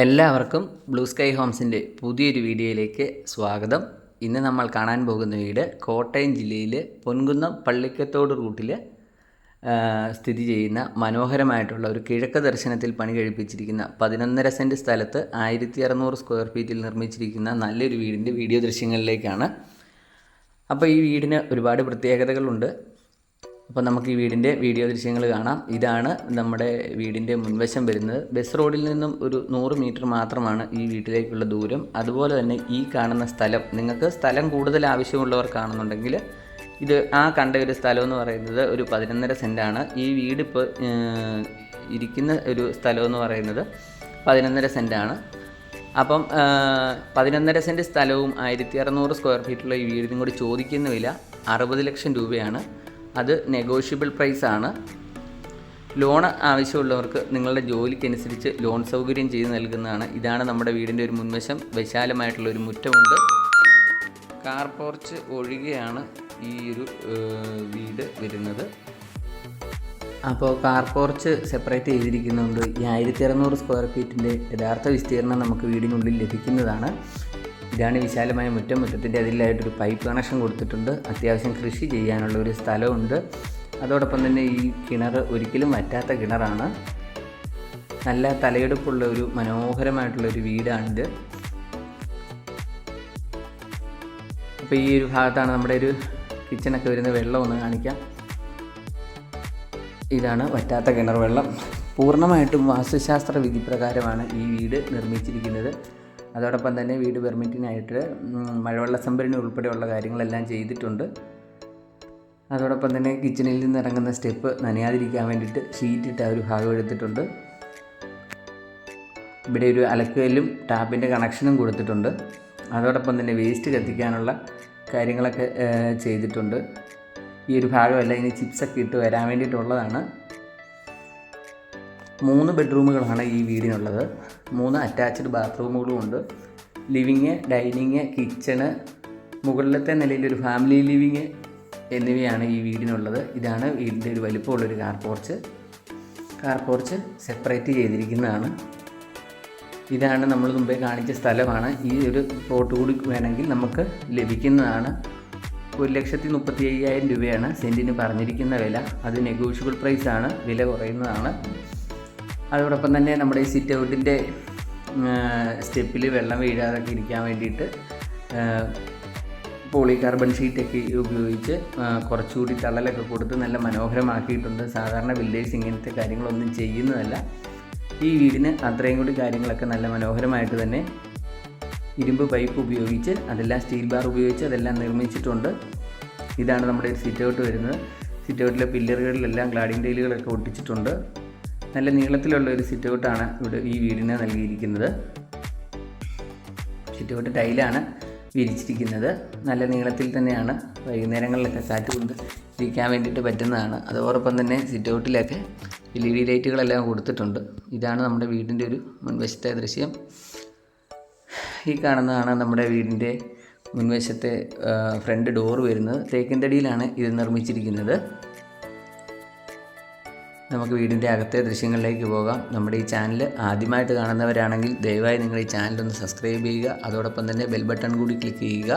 എല്ലാവർക്കും blue sky ഹോംസിന്റെ പുതിയൊരു വീഡിയോയിലേക്ക് സ്വാഗതം. ഇന്ന് നമ്മൾ കാണാൻ പോകുന്ന വീട് കോട്ടയം ജില്ലയിലെ പൊൻകുന്നം പള്ളിക്കത്തോട് റൂട്ടിൽ സ്ഥിതി ചെയ്യുന്ന മനോഹരമായിട്ടുള്ള ഒരു കിഴക്ക് ദർശനത്തിൽ പണി കഴിപ്പിച്ചിരിക്കുന്ന പതിനൊന്നര സെന്റ് സ്ഥലത്ത് ആയിരത്തി അറുന്നൂറ് സ്ക്വയർ ഫീറ്റിൽ നിർമ്മിച്ചിരിക്കുന്ന നല്ലൊരു വീടിന്റെ വീഡിയോ ദൃശ്യങ്ങളിലേക്കാണ്. അപ്പോൾ ഈ വീടിന് ഒരുപാട് പ്രത്യേകതകളുണ്ട്. അപ്പോൾ നമുക്ക് ഈ വീടിന്റെ വീഡിയോ ദൃശ്യങ്ങൾ കാണാം. ഇതാണ് നമ്മുടെ വീടിന്റെ മുൻവശം വരുന്നത്. ബസ് റോഡിൽ നിന്നും ഒരു നൂറ് മീറ്റർ മാത്രമാണ് ഈ വീട്ടിലേക്കുള്ള ദൂരം. അതുപോലെ തന്നെ ഈ കാണുന്ന സ്ഥലം നിങ്ങൾക്ക് സ്ഥലം കൂടുതൽ ആവശ്യമുള്ളവർ കാണുന്നുണ്ടെങ്കിൽ ഇത് ആ കണ്ട ഒരു സ്ഥലം എന്ന് പറയുന്നത് ഒരു പതിനൊന്നര സെന്റാണ് ഈ വീട് ഇപ്പോൾ ഇരിക്കുന്ന ഒരു സ്ഥലം എന്ന് പറയുന്നത് പതിനൊന്നര സെന്റാണ് അപ്പം പതിനൊന്നര സെന്റ് സ്ഥലവും ആയിരത്തി അറുന്നൂറ് സ്ക്വയർ ഫീറ്റുള്ള ഈ വീടിനും കൂടി ചോദിക്കുന്ന വില അറുപത് ലക്ഷം രൂപയാണ്. അത് നെഗോഷ്യബിൾ പ്രൈസ് ആണ്. ലോൺ ആവശ്യമുള്ളവർക്ക് നിങ്ങളുടെ ജോലിക്കനുസരിച്ച് ലോൺ സൗകര്യം ചെയ്ത് നൽകുന്നതാണ്. ഇതാണ് നമ്മുടെ വീടിന്റെ ഒരു മുൻവശം. വിശാലമായിട്ടുള്ള ഒരു മുറ്റമുണ്ട്. കാർ പോർച്ച് ഒഴികെയാണ് ഈ ഒരു വീട് വരുന്നത്. അപ്പോൾ കാർ പോർച്ച് സെപ്പറേറ്റ് ചെയ്തിരിക്കുന്നുണ്ട്. ഈ ആയിരത്തി അറുന്നൂറ് സ്ക്വയർ ഫീറ്റിന്റെ യഥാർത്ഥ വിസ്തീർണം നമുക്ക് വീടിനുള്ളിൽ ലഭിക്കുന്നതാണ്. ഇതാണ് വിശാലമായ മുറ്റം. മുറ്റത്തിന്റെ അതിലായിട്ടൊരു പൈപ്പ് കണക്ഷൻ കൊടുത്തിട്ടുണ്ട്. അത്യാവശ്യം കൃഷി ചെയ്യാനുള്ള ഒരു സ്ഥലമുണ്ട്. അതോടൊപ്പം തന്നെ ഈ കിണർ ഒരിക്കലും വറ്റാത്ത കിണറാണ്. നല്ല തലയെടുപ്പുള്ള ഒരു മനോഹരമായിട്ടുള്ള ഒരു വീടാണിത്. അപ്പോൾ ഈ ഒരു ഭാഗത്താണ് നമ്മുടെ ഒരു കിച്ചണൊക്കെ വരുന്ന വെള്ളം ഒന്ന് കാണിക്കാം. ഇതാണ് വറ്റാത്ത കിണർ വെള്ളം. പൂർണമായിട്ടും വാസ്തുശാസ്ത്ര വിധി പ്രകാരമാണ് ഈ വീട് നിർമ്മിച്ചിരിക്കുന്നത്. അതോടൊപ്പം തന്നെ വീട് പെർമിറ്റിനായിട്ട് മഴവെള്ള സംഭരണി ഉൾപ്പെടെയുള്ള കാര്യങ്ങളെല്ലാം ചെയ്തിട്ടുണ്ട്. അതോടൊപ്പം തന്നെ കിച്ചണിൽ നിന്ന് ഇറങ്ങുന്ന സ്റ്റെപ്പ് നനയാതിരിക്കാൻ വേണ്ടിയിട്ട് ഷീറ്റിട്ട് ഒരു ഭാഗം എടുത്തിട്ടുണ്ട്. ഇവിടെ ഒരു അലക്കുകല്ലും ടാപ്പിന്റെ കണക്ഷനും കൊടുത്തിട്ടുണ്ട്. അതോടൊപ്പം തന്നെ വേസ്റ്റ് കത്തിക്കാനുള്ള കാര്യങ്ങളൊക്കെ ചെയ്തിട്ടുണ്ട്. ഈ ഒരു ഭാഗമല്ല ഇനി ചിപ്സൊക്കെ ഇട്ട് വരാൻ വേണ്ടിയിട്ടുള്ളതാണ്. മൂന്ന് ബെഡ്റൂമുകളാണ് ഈ വീടിനുള്ളത്. മൂന്ന് അറ്റാച്ച്ഡ് ബാത്റൂമുകളും ഉണ്ട് ലിവിങ് ഡൈനിങ് കിച്ചണ് മുകളിലത്തെ നിലയിൽ ഒരു ഫാമിലി ലിവിങ് എന്നിവയാണ് ഈ വീടിനുള്ളത്. ഇതാണ് വീടിന്റെ ഒരു വലിപ്പമുള്ളൊരു car porch car porch separate ചെയ്തിരിക്കുന്നതാണ്. ഇതാണ് നമ്മൾ മുമ്പേ കാണിച്ച സ്ഥലമാണ്. ഈ ഒരു പ്ലോട്ട് കൂടി വേണമെങ്കിൽ നമുക്ക് ലഭിക്കുന്നതാണ്. ഒരു ലക്ഷത്തി മുപ്പത്തി അയ്യായിരം രൂപയാണ് സെന്റിന് പറഞ്ഞിരിക്കുന്ന വില. അത് നെഗോഷ്യബിൾ പ്രൈസാണ് വില കുറയുന്നതാണ്. അതോടൊപ്പം തന്നെ നമ്മുടെ ഈ സിറ്റ് ഔട്ടിന്റെ സ്റ്റെപ്പിൽ വെള്ളം വീഴാതൊക്കെ ഇരിക്കാൻ വേണ്ടിയിട്ട് പോളി കാർബൺ ഷീറ്റൊക്കെ ഉപയോഗിച്ച് കുറച്ചുകൂടി തള്ളലൊക്കെ കൊടുത്ത് നല്ല മനോഹരമാക്കിയിട്ടുണ്ട്. സാധാരണ വില്ലേജ് ഇങ്ങനത്തെ കാര്യങ്ങളൊന്നും ചെയ്യുന്നതല്ല. ഈ വീടിന് അത്രയും കൂടി കാര്യങ്ങളൊക്കെ നല്ല മനോഹരമായിട്ട് തന്നെ ഇരുമ്പ് പൈപ്പ് ഉപയോഗിച്ച് അതെല്ലാം സ്റ്റീൽ ബാർ ഉപയോഗിച്ച് അതെല്ലാം നിർമ്മിച്ചിട്ടുണ്ട്. ഇതാണ് നമ്മുടെ സിറ്റ് ഔട്ട് വരുന്നത്. സിറ്റ് ഔട്ടിലെ പില്ലറുകളിലെല്ലാം ഗ്ലാഡിംഗ് ടൈലുകളൊക്കെ ഒട്ടിച്ചിട്ടുണ്ട്. നല്ല നീളത്തിലുള്ള ഒരു സിറ്റ് ഔട്ടാണ് ഇവിടെ ഈ വീടിന് നൽകിയിരിക്കുന്നത്. സിറ്റൗട്ട് ടൈലാണ് വിരിച്ചിരിക്കുന്നത്. നല്ല നീളത്തിൽ തന്നെയാണ് വൈകുന്നേരങ്ങളിലൊക്കെ കാറ്റ് കൊണ്ട് ഇരിക്കാൻ വേണ്ടിയിട്ട് പറ്റുന്നതാണ്. അതോടൊപ്പം തന്നെ സിറ്റ് ഔട്ടിലൊക്കെ എൽ ഇ ഡി ലൈറ്റുകളെല്ലാം കൊടുത്തിട്ടുണ്ട്. ഇതാണ് നമ്മുടെ വീടിന്റെ ഒരു മുൻവശത്തെ ദൃശ്യം. ഈ കാണുന്നതാണ് നമ്മുടെ വീടിന്റെ മുൻവശത്തെ ഫ്രണ്ട് ഡോർ വരുന്നത്. തേക്കിൻതടിയിലാണ് ഇത് നിർമ്മിച്ചിരിക്കുന്നത്. നമുക്ക് വീടിന്റെ അകത്തെ ദൃശ്യങ്ങളിലേക്ക് പോകാം. നമ്മുടെ ഈ ചാനൽ ആദ്യമായിട്ട് കാണുന്നവരാണെങ്കിൽ ദയവായി നിങ്ങൾ ഈ ചാനൽ ഒന്ന് സബ്സ്ക്രൈബ് ചെയ്യുക. അതോടൊപ്പം തന്നെ ബെൽ ബട്ടൺ കൂടി ക്ലിക്ക് ചെയ്യുക.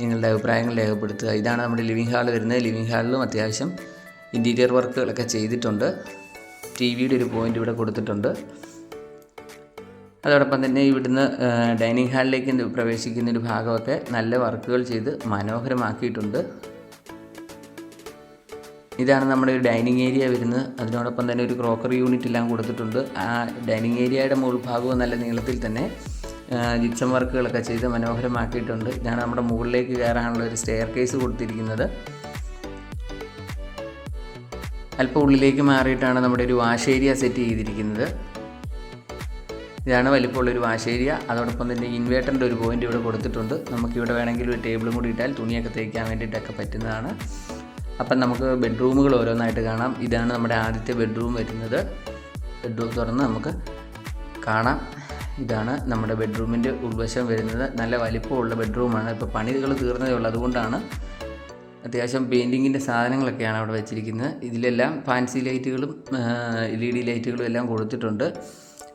നിങ്ങളുടെ അഭിപ്രായങ്ങൾ രേഖപ്പെടുത്തുക. ഇതാണ് നമ്മുടെ ലിവിംഗ് ഹാൾ വരുന്നത്. ലിവിംഗ് ഹാളിലും അത്യാവശ്യം ഇന്റീരിയർ വർക്കുകളൊക്കെ ചെയ്തിട്ടുണ്ട്. ടി വിയുടെ ഒരു പോയിന്റ് ഇവിടെ കൊടുത്തിട്ടുണ്ട്. അതോടൊപ്പം തന്നെ ഇവിടുന്ന് ഡൈനിങ് ഹാളിലേക്ക് പ്രവേശിക്കുന്ന ഒരു ഭാഗമൊക്കെ നല്ല വർക്കുകൾ ചെയ്ത് മനോഹരമാക്കിയിട്ടുണ്ട്. ഇതാണ് നമ്മുടെ ഒരു ഡൈനിങ് ഏരിയ വരുന്നത്. അതിനോടൊപ്പം തന്നെ ഒരു ക്രോക്കറി യൂണിറ്റ് എല്ലാം കൊടുത്തിട്ടുണ്ട്. ആ ഡൈനിങ് ഏരിയയുടെ മുകൾ ഭാഗവും നല്ല നീളത്തിൽ തന്നെ ജിപ്സം വർക്കുകളൊക്കെ ചെയ്ത് മനോഹരമാക്കിയിട്ടുണ്ട്. ഇതാണ് നമ്മുടെ മുകളിലേക്ക് കയറാനുള്ള ഒരു സ്റ്റെയർ കേസ് കൊടുത്തിരിക്കുന്നത്. അല്പം ഉള്ളിലേക്ക് മാറിയിട്ടാണ് നമ്മുടെ ഒരു വാഷ് ഏരിയ സെറ്റ് ചെയ്തിരിക്കുന്നത്. ഇതാണ് വലിപ്പമുള്ള ഒരു വാഷ് ഏരിയ. അതോടൊപ്പം തന്നെ ഇൻവേർട്ടറിന്റെ ഒരു പോയിന്റ് ഇവിടെ കൊടുത്തിട്ടുണ്ട്. നമുക്കിവിടെ വേണമെങ്കിൽ ഒരു ടേബിളും കൂടി ഇട്ടാൽ തുണിയൊക്കെ തേക്കാൻ വേണ്ടിയിട്ടൊക്കെ പറ്റുന്നതാണ്. അപ്പം നമുക്ക് ബെഡ്റൂമുകൾ ഓരോന്നായിട്ട് കാണാം. ഇതാണ് നമ്മുടെ ആദ്യത്തെ ബെഡ്റൂം വരുന്നത്. ബെഡ്റൂം തുറന്ന് നമുക്ക് കാണാം. ഇതാണ് നമ്മുടെ ബെഡ്റൂമിന്റെ ഉൾവശം വരുന്നത്. നല്ല വലിപ്പമുള്ള ബെഡ്റൂമാണ് ഇപ്പോൾ പണികൾ തീർന്നതേ ഉള്ളൂ. അതുകൊണ്ടാണ് അത്യാവശ്യം പെയിന്റിങ്ങിന്റെ സാധനങ്ങളൊക്കെയാണ് അവിടെ വെച്ചിരിക്കുന്നത്. ഇതിലെല്ലാം ഫാൻസി ലൈറ്റുകളും എൽ ഇ ഡി ലൈറ്റുകളും എല്ലാം കൊടുത്തിട്ടുണ്ട്.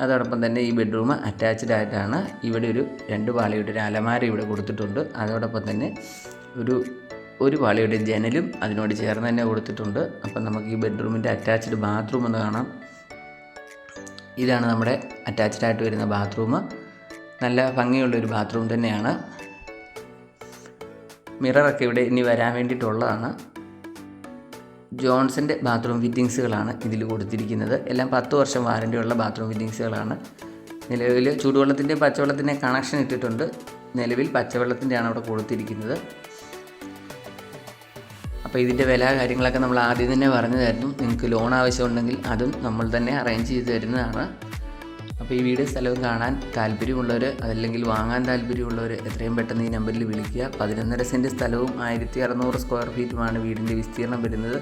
അതോടൊപ്പം തന്നെ ഈ ബെഡ്റൂം അറ്റാച്ച്ഡ് ആയിട്ടാണ് ഇവിടെ ഒരു രണ്ട് പാളിയുടെ ഒരു അലമാര ഇവിടെ കൊടുത്തിട്ടുണ്ട്. അതോടൊപ്പം തന്നെ ഒരു ഒരു പാളിയുടെ ജനലും അതിനോട് ചേർന്ന് തന്നെ കൊടുത്തിട്ടുണ്ട്. അപ്പം നമുക്ക് ഈ ബെഡ്റൂമിന്റെ അറ്റാച്ച്ഡ് ബാത്റൂം ഒന്ന് കാണാം. ഇതാണ് നമ്മുടെ അറ്റാച്ച്ഡ് ആയിട്ട് വരുന്ന ബാത്റൂം. നല്ല ഭംഗിയുള്ള ഒരു ബാത്റൂം തന്നെയാണ്. മിററൊക്കെ ഇവിടെ ഇനി വരാൻ വേണ്ടിയിട്ടുള്ളതാണ്. ജോൺസന്റെ ബാത്റൂം ഫിറ്റിങ്സുകളാണ് ഇതിൽ കൊടുത്തിരിക്കുന്നത്. എല്ലാം പത്ത് വർഷം വാറന്റിയുള്ള ബാത്റൂം ഫിറ്റിങ്സുകളാണ് നിലവിൽ ചൂടുവെള്ളത്തിന്റെ പച്ചവെള്ളത്തിന്റെ കണക്ഷൻ ഇട്ടിട്ടുണ്ട്. നിലവിൽ പച്ചവെള്ളത്തിന്റെയാണ് അവിടെ കൊടുത്തിരിക്കുന്നത്. അപ്പോൾ ഇതിന്റെ വില കാര്യങ്ങളൊക്കെ നമ്മൾ ആദ്യം തന്നെ പറഞ്ഞു തരുന്നു. നിങ്ങൾക്ക് ലോൺ ആവശ്യമുണ്ടെങ്കിൽ അതും നമ്മൾ തന്നെ അറേഞ്ച് ചെയ്ത് തരുന്നതാണ്. അപ്പോൾ ഈ വീട് സ്ഥലവും കാണാൻ താല്പര്യമുള്ളവർ അതല്ലെങ്കിൽ വാങ്ങാൻ താല്പര്യമുള്ളവർ എത്രയും പെട്ടെന്ന് ഈ നമ്പറിൽ വിളിക്കുക. പതിനൊന്നര സെന്റ് സ്ഥലവും ആയിരത്തി അറുന്നൂറ് സ്ക്വയർ ഫീറ്റുമാണ് വീടിന്റെ വിസ്തീർണം വരുന്നത്.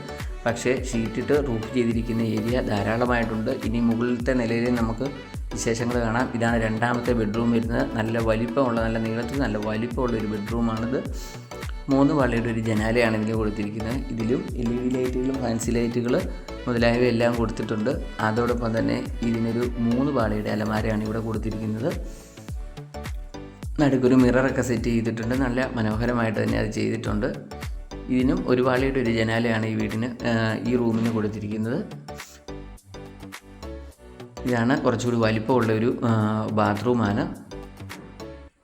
പക്ഷേ ഷീറ്റിട്ട് റൂഫ് ചെയ്തിരിക്കുന്ന ഏരിയ ധാരാളമായിട്ടുണ്ട്. ഇനി മുകളിലത്തെ നിലയിൽ നമുക്ക് വിശേഷങ്ങൾ കാണാം. ഇതാണ് രണ്ടാമത്തെ ബെഡ്റൂം വരുന്നത്. നല്ല വലിപ്പമുള്ള നല്ല നീളത്തിൽ നല്ല വലിപ്പമുള്ള ഒരു ബെഡ്റൂമാണിത് മൂന്ന് പള്ളിയുടെ ഒരു ജനാലയാണ് ഇതിന് കൊടുത്തിരിക്കുന്നത്. ഇതിലും എൽ ഇ ഡി ലൈറ്റുകളും ഫാൻസി ലൈറ്റുകൾ മുതലായവ എല്ലാം കൊടുത്തിട്ടുണ്ട്. അതോടൊപ്പം തന്നെ ഇതിനൊരു മൂന്ന് പാളിയുടെ അലമാരയാണ് ഇവിടെ കൊടുത്തിരിക്കുന്നത്. നടുക്കൊരു മിററൊക്കെ സെറ്റ് ചെയ്തിട്ടുണ്ട്. നല്ല മനോഹരമായിട്ട് തന്നെ അത് ചെയ്തിട്ടുണ്ട്. ഇതിനും ഒരു പാളിയുടെ ഒരു ജനാലയാണ് ഈ വീടിന് ഈ റൂമിന് കൊടുത്തിരിക്കുന്നത്. ഇതാണ് കുറച്ചുകൂടി വലിപ്പമുള്ള ഒരു ബാത്റൂമാണ്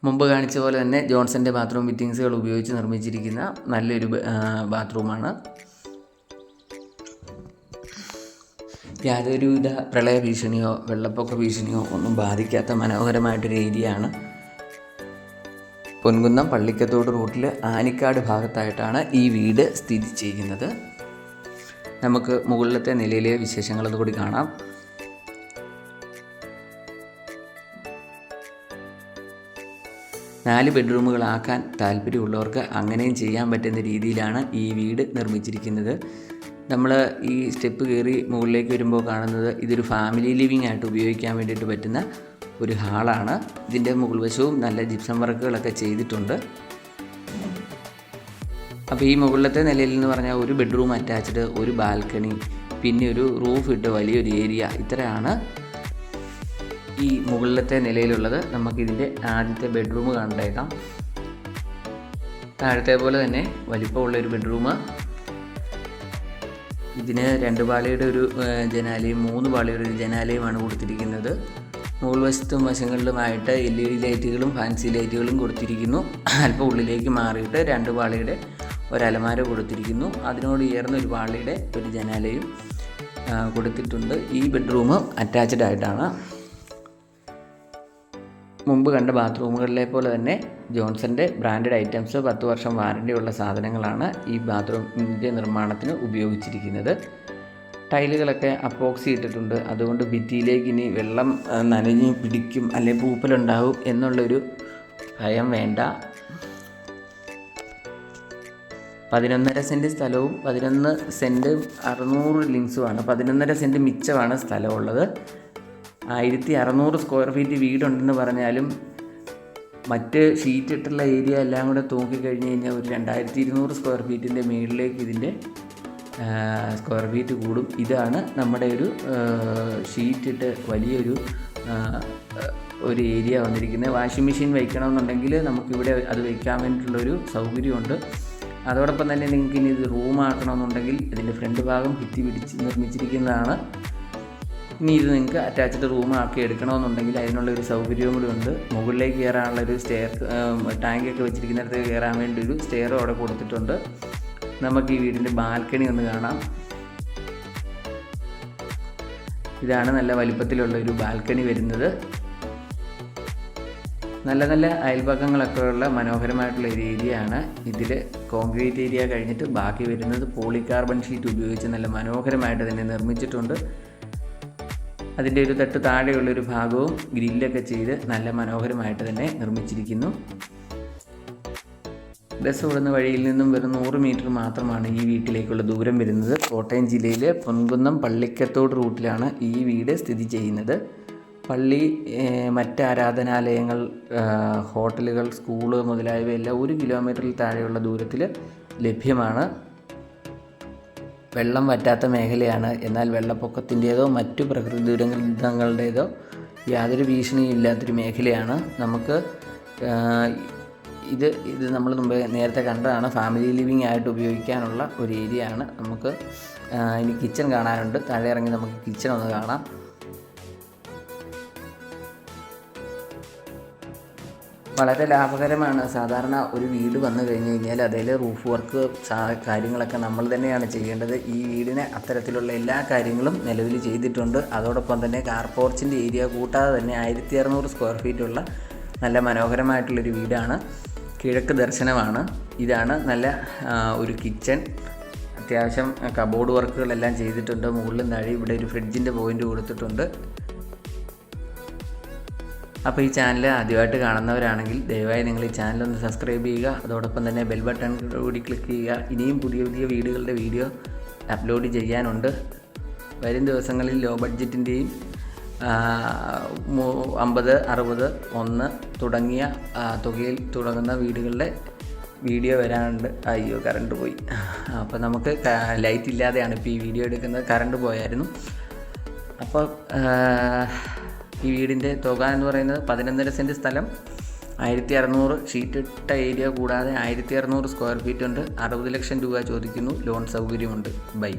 മുമ്പ് കാണിച്ച പോലെ തന്നെ ജോൺസന്റെ ബാത്റൂം ഫിറ്റിങ്സുകൾ ഉപയോഗിച്ച് നിർമ്മിച്ചിരിക്കുന്ന നല്ലൊരു ബാത്റൂമാണ് യാതൊരുവിധ പ്രളയ ഭീഷണിയോ വെള്ളപ്പൊക്ക ഭീഷണിയോ ഒന്നും ബാധിക്കാത്ത മനോഹരമായിട്ടൊരു ഏരിയയാണ് പൊൻകുന്നം പള്ളിക്കത്തോട് റൂട്ടിൽ ആനിക്കാട് ഭാഗത്തായിട്ടാണ് ഈ വീട് സ്ഥിതി ചെയ്യുന്നത്. നമുക്ക് മുകളിലത്തെ നിലയിലെ വിശേഷങ്ങളത് കൂടി കാണാം. നാല് ബെഡ്റൂമുകളാക്കാൻ താല്പര്യമുള്ളവർക്ക് അങ്ങനെയും ചെയ്യാൻ പറ്റുന്ന രീതിയിലാണ് ഈ വീട് നിർമ്മിച്ചിരിക്കുന്നത്. നമ്മൾ ഈ സ്റ്റെപ്പ് കയറി മുകളിലേക്ക് വരുമ്പോൾ കാണുന്നത് ഇതൊരു ഫാമിലി ലിവിംഗ് ആയിട്ട് ഉപയോഗിക്കാൻ വേണ്ടിയിട്ട് പറ്റുന്ന ഒരു ഹാളാണ്. ഇതിന്റെ മുകൾ വശവും നല്ല ജിപ്സം വർക്കുകളൊക്കെ ചെയ്തിട്ടുണ്ട്. അപ്പോൾ ഈ മുകളിലത്തെ നിലയിൽ എന്ന് പറഞ്ഞാൽ ഒരു ബെഡ്റൂം അറ്റാച്ച്ഡ് ഒരു ബാൽക്കണി പിന്നെ ഒരു റൂഫ് ഇട്ട് വലിയൊരു ഏരിയ. ഇത്രയാണ് ഈ മുകളിലത്തെ നിലയിലുള്ളത് നമുക്കിതിന്റെ ആദ്യത്തെ ബെഡ്റൂം കണ്ടേക്കാം താഴത്തെ പോലെ തന്നെ വലിപ്പമുള്ള ഒരു ബെഡ്റൂം ഇതിന് രണ്ട് പാളിയുടെ ഒരു ജനാലയും മൂന്ന് പാളിയുടെ ഒരു ജനാലയുമാണ് കൊടുത്തിരിക്കുന്നത്. മുകൾ വശത്തും വശങ്ങളിലുമായിട്ട് എൽ ഇ ഡി ലൈറ്റുകളും ഫാൻസി ലൈറ്റുകളും കൊടുത്തിരിക്കുന്നു. അല്പം ഉള്ളിലേക്ക് മാറിയിട്ട് രണ്ട് പാളിയുടെ ഒരലമാര കൊടുത്തിരിക്കുന്നു. അതിനോട് ഉയർന്ന ഒരു പാളിയുടെ ഒരു ജനാലയും കൊടുത്തിട്ടുണ്ട്. ഈ ബെഡ്റൂം അറ്റാച്ച്ഡ് ആയിട്ടാണ്. മുമ്പ് കണ്ട ബാത്റൂമുകളിലെ പോലെ തന്നെ ജോൺസന്റെ ബ്രാൻഡഡ് ഐറ്റംസ് പത്ത് വർഷം വാറണ്ടി ഉള്ള സാധനങ്ങളാണ് ഈ ബാത്റൂമിന്റെ നിർമ്മാണത്തിന് ഉപയോഗിച്ചിരിക്കുന്നത്. ടൈലുകളൊക്കെ അപ്പോക്സി ഇട്ടിട്ടുണ്ട്. അതുകൊണ്ട് ഭിത്തിയിലേക്ക് ഇനി വെള്ളം നനഞ്ഞ് പിടിക്കും അല്ലെങ്കിൽ പൂപ്പലുണ്ടാവും എന്നുള്ളൊരു ഭയം വേണ്ട. പതിനൊന്നര സെന്റ് സ്ഥലവും പതിനൊന്ന് സെന്റ് അറുന്നൂറ് ലിങ്സുമാണ്. പതിനൊന്നര സെന്റ് മിച്ചമാണ് സ്ഥലമുള്ളത്. ആയിരത്തി അറുന്നൂറ് സ്ക്വയർ ഫീറ്റ് വീടുണ്ടെന്ന് പറഞ്ഞാലും മറ്റ് ഷീറ്റ് ഇട്ടുള്ള ഏരിയ എല്ലാം കൂടെ തൂക്കിക്കഴിഞ്ഞ് കഴിഞ്ഞാൽ ഒരു രണ്ടായിരത്തി ഇരുന്നൂറ് സ്ക്വയർ ഫീറ്റിന്റെ മുകളിലേക്ക് ഇതിന്റെ സ്ക്വയർ ഫീറ്റ് കൂടും. ഇതാണ് നമ്മുടെ ഒരു ഷീറ്റ് ഇട്ട് വലിയൊരു ഒരു ഏരിയ വന്നിരിക്കുന്നത്. വാഷിംഗ് മെഷീൻ വയ്ക്കണമെന്നുണ്ടെങ്കിൽ നമുക്കിവിടെ അത് വയ്ക്കാൻ വേണ്ടിയിട്ടുള്ളൊരു സൗകര്യമുണ്ട്. അതോടൊപ്പം തന്നെ നിങ്ങൾക്ക് ഇനി ഇത് റൂമാക്കണമെന്നുണ്ടെങ്കിൽ ഇതിന്റെ ഫ്രണ്ട് ഭാഗം ഭിത്തി പിടിച്ച് നിർമ്മിച്ചിരിക്കുന്നതാണ്. ഇനി ഇത് നിങ്ങൾക്ക് അറ്റാച്ച്ഡ് റൂം ആക്കി എടുക്കണമെന്നുണ്ടെങ്കിൽ അതിനുള്ള ഒരു സൗകര്യവും കൂടി ഉണ്ട്. മുകളിലേക്ക് കയറാനുള്ള ഒരു സ്റ്റെയർ ടാങ്കൊക്കെ വെച്ചിരിക്കുന്നിടത്ത് കയറാൻ വേണ്ടി ഒരു സ്റ്റെയറും അവിടെ കൊടുത്തിട്ടുണ്ട്. നമുക്ക് ഈ വീടിന്റെ ബാൽക്കണി ഒന്ന് കാണാം. ഇതാണ് നല്ല വലിപ്പത്തിലുള്ള ഒരു ബാൽക്കണി വരുന്നത്. നല്ല നല്ല അയൽപക്കങ്ങളൊക്കെ ഉള്ള മനോഹരമായിട്ടുള്ള ഒരു ഏരിയയാണ് ഇതിൽ കോൺക്രീറ്റ് ഏരിയ കഴിഞ്ഞിട്ട് ബാക്കി വരുന്നത് പോളികാർബൺ ഷീറ്റ് ഉപയോഗിച്ച് നല്ല മനോഹരമായിട്ട് തന്നെ നിർമ്മിച്ചിട്ടുണ്ട്. അതിന്റെ ഒരു തട്ട് താഴെയുള്ളൊരു ഭാഗവും ഗ്രില്ലൊക്കെ ചെയ്ത് നല്ല മനോഹരമായിട്ട് തന്നെ നിർമ്മിച്ചിരിക്കുന്നു. ബസ് ഓടുന്ന വഴിയിൽ നിന്നും വെറും നൂറ് മീറ്റർ മാത്രമാണ് ഈ വീട്ടിലേക്കുള്ള ദൂരം വരുന്നത്. കോട്ടയം ജില്ലയിലെ പൊൻകുന്നം പള്ളിക്കത്തോട് റൂട്ടിലാണ് ഈ വീട് സ്ഥിതി ചെയ്യുന്നത്. പള്ളി മറ്റ് ആരാധനാലയങ്ങൾ ഹോട്ടലുകൾ സ്കൂൾ മുതലായവയെല്ലാം ഒരു കിലോമീറ്ററിൽ താഴെയുള്ള ദൂരത്തിൽ ലഭ്യമാണ്. വെള്ളം വറ്റാത്ത മേഖലയാണ്. എന്നാൽ വെള്ളപ്പൊക്കത്തിന്റേതോ മറ്റു പ്രകൃതി ദുരന്തങ്ങളുടേതോ യാതൊരു ഭീഷണിയും ഇല്ലാത്തൊരു മേഖലയാണ്. നമുക്ക് ഇത് ഇത് നമ്മൾ മുമ്പ് നേരത്തെ കണ്ടതാണ്. ഫാമിലി ലിവിങ് ആയിട്ട് ഉപയോഗിക്കാനുള്ള ഒരു ഏരിയ ആണ് നമുക്ക് ഇനി കിച്ചൺ കാണാനുണ്ട്. താഴെ ഇറങ്ങി നമുക്ക് കിച്ചൺ ഒന്ന് കാണാം. വളരെ ലാഭകരമാണ്. സാധാരണ ഒരു വീട് വന്നു കഴിഞ്ഞ് കഴിഞ്ഞാൽ അതിൽ റൂഫ് വർക്ക് കാര്യങ്ങളൊക്കെ നമ്മൾ തന്നെയാണ് ചെയ്യേണ്ടത്. ഈ വീടിന് അത്തരത്തിലുള്ള എല്ലാ കാര്യങ്ങളും നിലവിൽ ചെയ്തിട്ടുണ്ട്. അതോടൊപ്പം തന്നെ കാർ പോർച്ചിന്റെ ഏരിയ കൂട്ടാതെ തന്നെ ആയിരത്തി അറുന്നൂറ് സ്ക്വയർ ഫീറ്റുള്ള നല്ല മനോഹരമായിട്ടുള്ളൊരു വീടാണ്. കിഴക്ക് ദർശനമാണ്. ഇതാണ് നല്ല ഒരു കിച്ചൺ അത്യാവശ്യം കബോർഡ് വർക്കുകളെല്ലാം ചെയ്തിട്ടുണ്ട്. മുകളിലും താഴെ ഇവിടെ ഒരു ഫ്രിഡ്ജിന്റെ പോയിന്റ് കൊടുത്തിട്ടുണ്ട്. അപ്പോൾ ഈ ചാനൽ ആദ്യമായിട്ട് കാണുന്നവരാണെങ്കിൽ ദയവായി നിങ്ങൾ ഈ ചാനൽ ഒന്ന് സബ്സ്ക്രൈബ് ചെയ്യുക. അതോടൊപ്പം തന്നെ ബെൽ ബട്ടൺ കൂടി ക്ലിക്ക് ചെയ്യുക. ഇനിയും പുതിയ പുതിയ വീഡിയോകളുടെ വീഡിയോ അപ്ലോഡ് ചെയ്യാനുണ്ട്. വരും ദിവസങ്ങളിൽ ലോ ബഡ്ജറ്റിന്റെയും അമ്പത് അറുപത് ഒന്ന് തുടങ്ങിയ തുകയിൽ തുടങ്ങുന്ന വീടുകളുടെ വീഡിയോ വരാനുണ്ട്. അയ്യോ കറണ്ട് പോയി. അപ്പോൾ നമുക്ക് ലൈറ്റ് ഇല്ലാതെയാണ് ഇപ്പോൾ ഈ വീഡിയോ എടുക്കുന്നത്. കറണ്ട് പോയായിരുന്നു. അപ്പോൾ ഈ വീടിന്റെ തുക എന്ന് പറയുന്നത് പതിനൊന്നര സെന്റ് സ്ഥലം ആയിരത്തി അറുന്നൂറ് ഷീറ്റ് ഇട്ട ഏരിയ കൂടാതെ ആയിരത്തി അറുന്നൂറ് സ്ക്വയർ ഫീറ്റ് ഉണ്ട്. അറുപത് ലക്ഷം രൂപ ചോദിക്കുന്നു. ലോൺ സൗകര്യമുണ്ട്. ബൈ.